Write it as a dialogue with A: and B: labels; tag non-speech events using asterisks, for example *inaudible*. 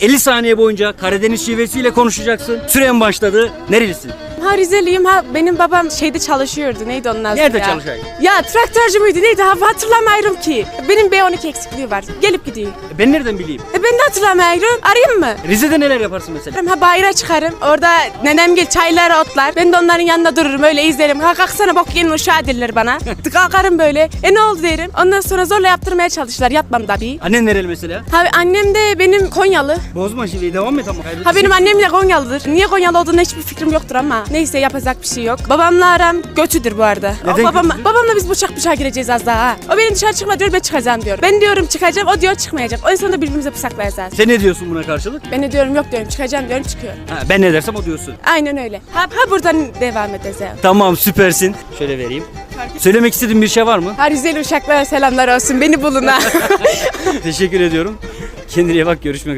A: 50 saniye boyunca Karadeniz şivesiyle konuşacaksın. Süren başladı. Nerelisin?
B: Ha Rizeliyim ha benim babam şeyde çalışıyordu neydi onun adı
A: Nerede
B: ya?
A: çalışıyor?
B: Ya traktörcü müydü neydi ha hatırlamıyorum ki. Benim B12 eksikliği var gelip gidiyor.
A: E, Ben nereden bileyim?
B: E ben de hatırlamıyorum arayayım mı?
A: Rize'de neler yaparsın mesela?
B: Ha bayıra çıkarım. Orada nenem gel çaylar otlar. Ben de onların yanında dururum öyle izlerim. Ha kalksana bok gelin uşağı derler bana. *laughs* Kalkarım böyle. E ne oldu derim. Ondan sonra zorla yaptırmaya çalıştılar. Yapmam tabii.
A: Annen nereli mesela?
B: Ha annem de benim Konyalı.
A: Bozma şiveyi devam et ama.
B: Ha benim annem de Konyalıdır. Niye Konyalı olduğuna hiçbir fikrim yoktur ama. Neyse yapacak bir şey yok. Babamla aram götüdür bu arada. O
A: Neden
B: babam,
A: kötüdür?
B: babamla biz bıçak bıçağa gireceğiz az daha. ha. O benim dışarı çıkma diyor ben çıkacağım diyor. Ben diyorum çıkacağım o diyor çıkmayacak. O yüzden de birbirimize bıçaklayacağız.
A: Sen ne diyorsun buna karşılık?
B: Ben de diyorum yok diyorum çıkacağım diyorum çıkıyor.
A: Ha, ben ne dersem o diyorsun.
B: Aynen öyle. Ha, ha buradan devam edeceğim.
A: Tamam süpersin. Şöyle vereyim. Söylemek istediğin bir şey var mı?
B: Ha Rizeli uşaklara selamlar olsun. Beni bulun ha. *laughs*
A: Teşekkür ediyorum. Kendine iyi bak görüşmek üzere.